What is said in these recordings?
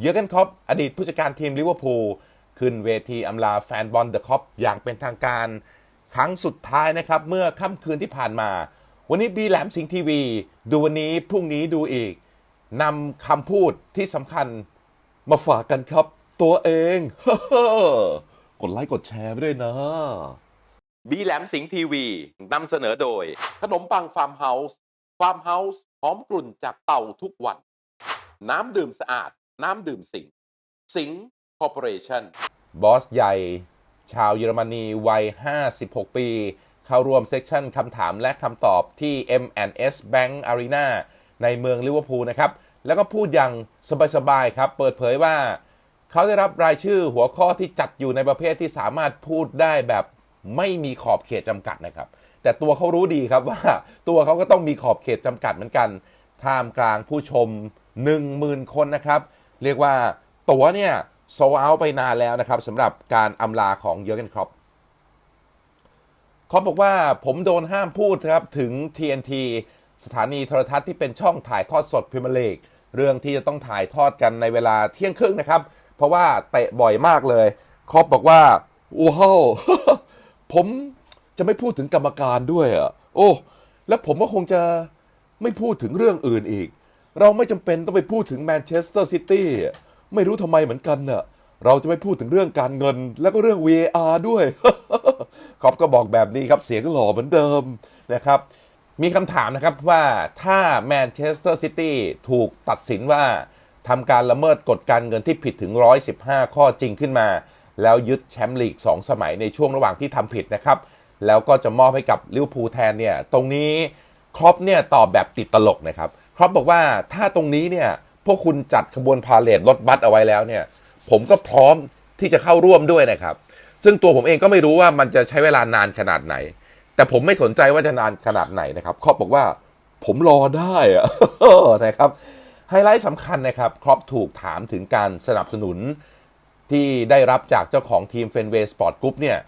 เยอร์เกนคล็อปอดีตผู้จัดการทีมลิเวอร์พูลขึ้นเวทีอำลาแฟนบอลเดอะคอปอย่างเป็นทางการ ครั้งสุดท้ายนะครับ เมื่อค่ำคืนที่ผ่านมา วันนี้บีแหลมสิงห์ทีวี ดูวันนี้พรุ่งนี้ดูอีกนำคำพูดที่สำคัญมาฝากกันครับ ตัวเองกดไลค์กดแชร์ไปด้วยนะบีแหลมสิงห์ทีวีนำเสนอโดย ขนมปังฟาร์มเฮาส์ฟาร์มเฮาส์หอมกลุ่นจากเต่าทุกวัน น้ำดื่มสะอาด น้ำดื่มสิง สิงคอร์ปอเรชั่นบอสใหญ่ ชาวเยอรมนีวัย 56 ปี เข้าร่วมเซสชั่นคำถามและคำตอบที่ M&S Bank Arena ในเมืองลิเวอร์พูลนะครับ แล้วก็พูดอย่างสบายๆครับ เปิดเผยว่า เขาได้รับรายชื่อหัวข้อที่จัดอยู่ในประเภทที่สามารถพูดได้แบบไม่มีขอบเขตจำกัดนะครับ แต่ตัวเขารู้ดีครับว่า ตัวเขาก็ต้องมีขอบเขตจำกัดเหมือนกันท่ามกลางผู้ชม 10,000 คนนะครับ เรียกว่าตั๋วเนี่ยโซเอาไปนานแล้วนะครับสำหรับการอำลาของเยอร์เกนครอปเขาบอกว่าผมโดนห้ามพูดครับถึง TNT สถานีโทรทัศน์ที่เป็นช่องถ่ายทอดสดพรีเมียร์ลีกเรื่องที่จะต้องถ่ายทอดกันในเวลาเที่ยงครึ่งนะครับ เพราะว่าเตะบ่อยมากเลยครอปบอกว่าว้าวผมจะไม่พูดถึงกรรมการด้วยอะโอ้ แล้วผมก็คงจะไม่พูดถึงเรื่องอื่นอีก เราไม่จำเป็นต้องไปพูดถึงแมนเชสเตอร์ซิตี้ไม่รู้ทำไมเหมือนกันน่ะเราจะไม่พูดถึงเรื่องการเงิน แล้วก็เรื่อง VAR ด้วยครอปก็บอกแบบนี้ครับเสียงหล่อเหมือนเดิมนะครับ มีคำถามนะครับว่าถ้าแมนเชสเตอร์ซิตี้ถูกตัดสินว่าทำการละเมิดกฎการเงินที่ผิดถึง 115 ข้อจริงขึ้นมา แล้วยึดแชมป์ลีก 2 สมัยในช่วงระหว่างที่ทำผิดนะครับ แล้วก็จะมอบให้กับลิเวอร์พูลแทนเนี่ย ตรงนี้ครอปเนี่ยตอบแบบติดตลกนะครับ ครอปบอกว่าถ้าตรงนี้เนี่ยพวกคุณจัดขบวนพาเลทรถบัสเอาไว้แล้วเนี่ย ผมก็พร้อมที่จะเข้าร่วมด้วยนะครับ ซึ่งตัวผมเองก็ไม่รู้ว่ามันจะใช้เวลานานขนาดไหน แต่ผมไม่สนใจว่าจะนานขนาดไหนนะครับครอปบอกว่าผมรอได้อะนะครับไฮไลท์สำคัญนะครับครอปถูกถามถึงการสนับสนุนที่ได้รับจากเจ้าของทีมเฟนเวย์สปอร์ตกรุ๊ปเนี่ย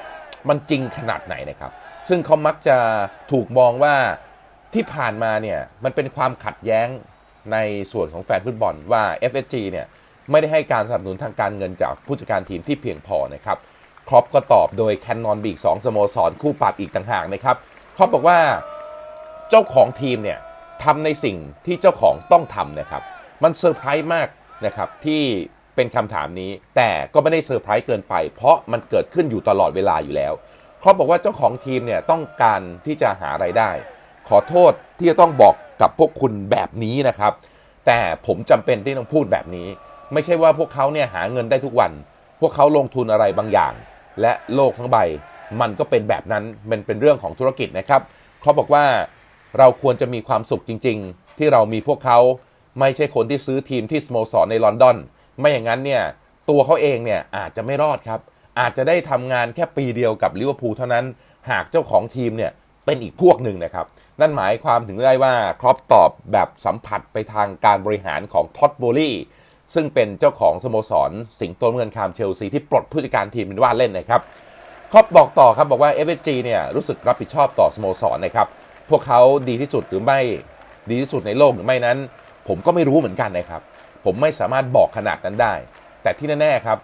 มันจริงขนาดไหนนะครับ ซึ่งเขามักจะถูกมองว่า ที่ผ่านมาเนี่ยมันเป็นความขัดแย้งในส่วนของแฟนฟุตบอลว่า FSG เนี่ยไม่ได้ให้การสนับสนุนทางการเงินจากผู้จัดการทีมที่เพียงพอนะครับครอปก็ตอบโดยแคนนอนบีก2สโมสรคู่ปรับอีกต่างหากนะครับครอปบอกว่าเจ้าของทีมเนี่ยทำในสิ่งที่เจ้าของต้องทำนะครับ มันเซอร์ไพรส์มากนะครับที่เป็นคำถามนี้ แต่ก็ไม่ได้เซอร์ไพรส์เกินไป เพราะมันเกิดขึ้นอยู่ตลอดเวลาอยู่แล้วเขาบอกว่าเจ้าของทีมเนี่ยต้องการที่จะหาไรายได้ ขอโทษที่จะต้องบอกกับพวกคุณแบบนี้นะครับ แต่ผมจำเป็นที่ต้องพูดแบบนี้ ไม่ใช่ว่าพวกเขาเนี่ยหาเงินได้ทุกวัน พวกเขาลงทุนอะไรบางอย่าง และโลกทั้งใบ มันก็เป็นแบบนั้นมันเป็นเรื่องของธุรกิจนะครับเขาบอกว่าเราควรจะมีความสุขจริง ๆ ที่เรามีพวกเขาไม่ใช่คนที่ซื้อทีมที่สโมสรในลอนดอน ไม่อย่างนั้นเนี่ยตัวเขาเองเนี่ยอาจจะไม่รอดครับ อาจจะได้ทำงานแค่ปีเดียวกับลิเวอร์พูลเท่านั้น หากเจ้าของทีมเนี่ย เป็นอีกพวกหนึ่งนะครับ นั่นหมายความถึงได้ว่าครอปตอบแบบสัมผัสไปทางการบริหารของท็อตโบลี่ซึ่งเป็นเจ้าของสโมสร สิงโตเงินคามเชลซีที่ปลดผู้จัดการทีมเป็นว่าเล่นนะครับครอปบอกต่อครับบอกว่า f อ g เนี่ยรู้สึกรับผิดชอบต่อสโมสรนะครับพวกเขาดีที่สุดหรือไม่ดีที่สุดในโลกหรือไม่นั้น ผมก็ไม่รู้เหมือนกันนะครับ ผมไม่สามารถบอกขนาดนั้นได้ แต่ที่แน่ๆครับ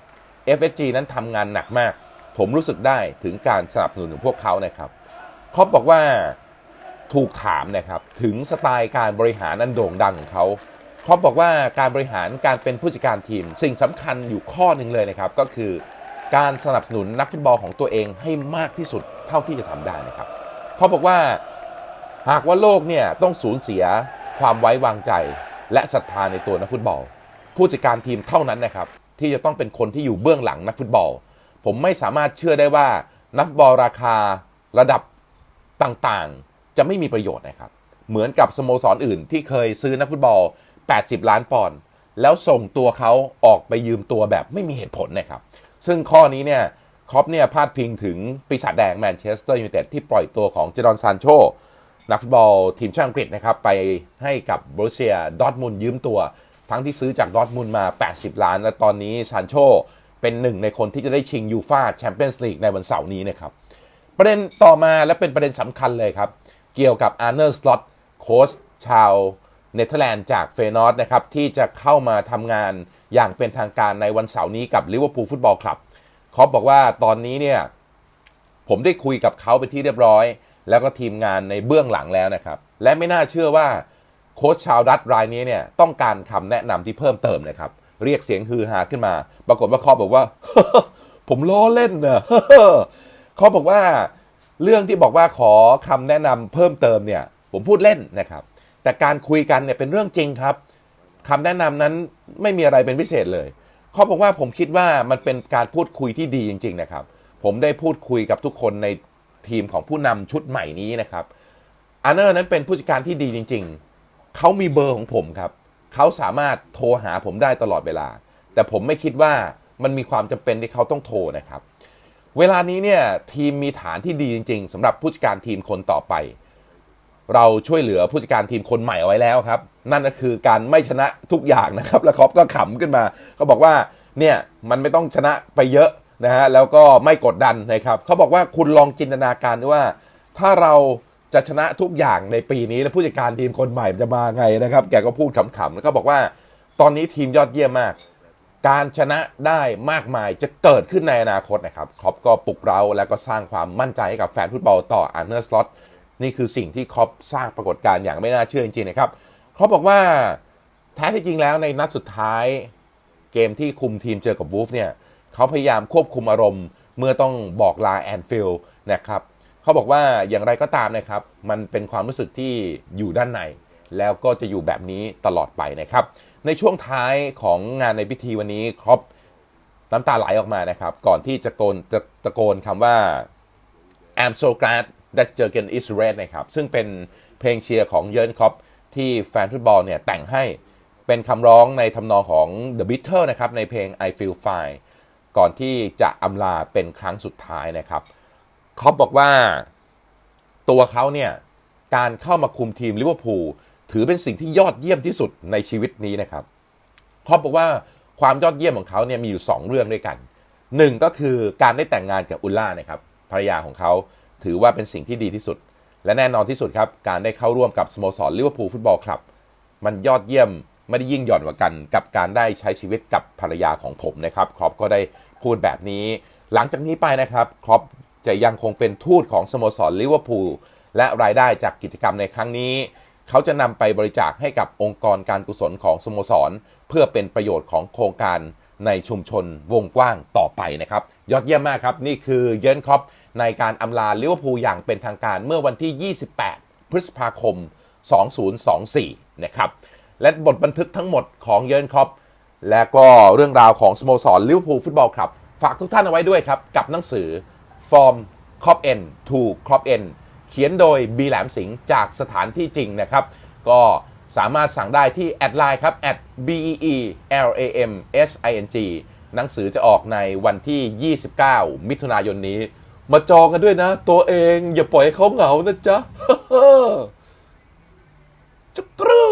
FSG นั้นทำงานหนักมาก ผมรู้สึกได้ถึงการสนับสนุนของพวกเขานะครับ ครอปบอกว่าถูกถามนะครับถึงสไตล์การบริหารอันโด่งดังของเขาครอปบอกว่าการบริหารการเป็นผู้จัดการทีม สิ่งสำคัญอยู่ข้อหนึ่งเลยนะครับก็คือการสนับสนุนนักฟุตบอลของตัวเองให้มากที่สุดเท่าที่จะทำได้นะครับเขาบอกว่าหากว่าโลกเนี่ยต้องสูญเสียความไว้วางใจ และศรัทธาในตัวนักฟุตบอล ผู้จัดการทีมเท่านั้นนะครับที่จะต้องเป็นคนที่อยู่เบื้องหลังนักฟุตบอล ผมไม่สามารถเชื่อได้ว่านักฟุตบอลราคาระดับ ต่างๆ จะไม่มีประโยชน์นะครับ เหมือนกับสโมสรออื่นที่เคยซื้อนักฟุตบอล 80 ล้านปอนด์แล้วส่งตัวเขาออกไปยืมตัวแบบไม่มีเหตุผลนะครับ ซึ่งข้อนี้เนี่ยครอปเนี่ยพาดพิงถึงปีศาจแดงแมนเชสเตอร์ยูไนเต็ดที่ปล่อยตัวของเจดอนซานโชนักฟุตบอลทีมชาติอังกฤษนะครับ ไปให้กับบรูเซียดอทมุนยืมตัว ทั้งที่ซื้อจากดอทมุนมา 80 ล้าน และตอนนี้ซานโชเป็นหนึ่งในคนที่จะได้ชิงยูฟาแชมเปี้ยนส์ลีกในวันเสาร์นี้นะครับ ประเด็นต่อมาและเป็นประเด็นสำคัญเลยครับ เกี่ยวกับอาร์เนอร์สล็อตโค้ชชาวเนเธอร์แลนด์จากเฟนอร์ดนะครับ ที่จะเข้ามาทำงานอย่างเป็นทางการในวันเสาร์นี้กับลิเวอร์พูลฟุตบอลคลับครอปบอกว่าตอนนี้เนี่ยผมได้คุยกับเขาไปนที่เรียบร้อย แล้วก็ทีมงานในเบื้องหลังแล้วนะครับ และไม่น่าเชื่อว่าโค้ชชาวรัฐรายนี้เนี่ยต้องการคำแนะนำที่เพิ่มเติมนะครับ เรียกเสียงฮือฮาขึ้นมา ปรากฏว่าครอปบอกว่า ผมล้อเล่นนะ เขาบอกว่าเรื่องที่บอกว่าขอคำแนะนำเพิ่มเติมเนี่ยผมพูดเล่นนะครับ แต่การคุยกันเนี่ยเป็นเรื่องจริงครับคำแนะนำนั้นไม่มีอะไรเป็นพิเศษเลยเขาบอกว่าผมคิดว่ามันเป็นการพูดคุยที่ดีจริง ๆ นะครับ ผมได้พูดคุยกับทุกคนในทีมของผู้นำชุดใหม่นี้นะครับอาร์เนอร์นั้นเป็นผู้จัดการที่ดีจริง ๆ เขามีเบอร์ของผมครับ เขาสามารถโทรหาผมได้ตลอดเวลา แต่ผมไม่คิดว่ามันมีความจำเป็นที่เขาต้องโทรนะครับ เวลานี้เนี่ยทีมมีฐานที่ดีจริง ๆสำหรับผู้จัดการทีมคนต่อไป เราช่วยเหลือผู้จัดการทีมคนใหม่เอาไว้แล้วครับ นั่นก็คือการไม่ชนะทุกอย่างนะครับ แล้วครอปก็ขำขึ้นมาเขาบอกว่าเนี่ยมันไม่ต้องชนะไปเยอะนะฮะแล้วก็ไม่กดดันนะครับเขาบอกว่าคุณลองจินตนาการดูว่า ถ้าเราจะชนะทุกอย่างในปีนี้แล้วผู้จัดการทีมคนใหม่จะมาไงนะครับ แกก็พูดขำๆแล้วก็บอกว่า ตอนนี้ทีมยอดเยี่ยมมาก การชนะได้มากมายจะเกิดขึ้นในอนาคตนะครับครอปก็ปลุกเราแล้วก็สร้างความมั่นใจให้กับแฟนฟุตบอลต่ออาร์เนอร์สล็อตนี่คือสิ่งที่ครอปสร้างปรากฏการณ์อย่างไม่น่าเชื่อจริงๆนะครับครอปบอกว่าแท้ที่จริงแล้วในนัดสุดท้ายเกมที่คุมทีมเจอกับวูฟเนี่ยเขาพยายามควบคุมอารมณ์ เมื่อต้องบอกลาแอนฟิลนะครับเขาบอกว่าอย่างไรก็ตามนะครับ มันเป็นความรู้สึกที่อยู่ด้านใน แล้วก็จะอยู่แบบนี้ตลอดไปนะครับ ในช่วงท้ายของงานในพิธีวันนี้ครอปน้ำตาไหลออกมานะครับ ก่อนที่จะโกนจะตะโกนคำว่า I'm so glad that Jurgen is red นะครับ ซึ่งเป็นเพลงเชียร์ของเยิร์นครอปที่แฟนฟุตบอลเนี่ยแต่งให้เป็นคำร้องในทำนองของ The Beatles นะครับในเพลง I Feel Fine ก่อนที่จะอำลาเป็นครั้งสุดท้ายนะครับครอปบอกว่าตัวเขาเนี่ยการเข้ามาคุมทีมลิเวอร์พูล ถือเป็นสิ่งที่ยอดเยี่ยมที่สุดในชีวิตนี้นะครับครอปบอกว่าความยอดเยี่ยมของเขาเนี่ยมีอยู่ 2 เรื่องด้วยกันหนึ่งก็คือการได้แต่งงานกับอุลล่านะครับภรรยาของเขาถือว่าเป็นสิ่งที่ดีที่สุด และแน่นอนที่สุดครับ การได้เข้าร่วมกับสโมสรลิเวอร์พูลฟุตบอลคลับ มันยอดเยี่ยมไม่ได้ยิ่งหย่อนกว่ากัน กับการได้ใช้ชีวิตกับภรรยาของผมนะครับครอปก็ได้พูดแบบนี้ หลังจากนี้ไปนะครับครอปจะยังคงเป็นทูตของสโมสรลิเวอร์พูลและรายได้จากกิจกรรมในครั้งนี้ เขาจะนำไปบริจาคให้กับองค์กรการกุศลของสโมสร เพื่อเป็นประโยชน์ของโครงการในชุมชนวงกว้างต่อไปนะครับ ยอดเยี่ยมมากครับ นี่คือเยนครอปในการอำลาลิเวอร์พูลอย่างเป็นทางการเมื่อวันที่ 28 พฤษภาคม 2024 นะครับและบทบันทึกทั้งหมดของเยนครอปและก็เรื่องราวของสโมสรลิเวอร์พูลฟุตบอลคลับ ฝากทุกท่านเอาไว้ด้วยครับ กับหนังสือ From Crop N to Crop N เขียนโดยบีแหลมสิงห์จากสถานที่จริงนะครับ ก็สามารถสั่งได้ที่แอดไลน์ครับ at b e e l a m s i n g หนังสือจะออกในวันที่ 29 มิถุนายนนี้ มาจองกันด้วยนะ ตัวเองอย่าปล่อยให้เขาเหงานะจ๊ะจุกรู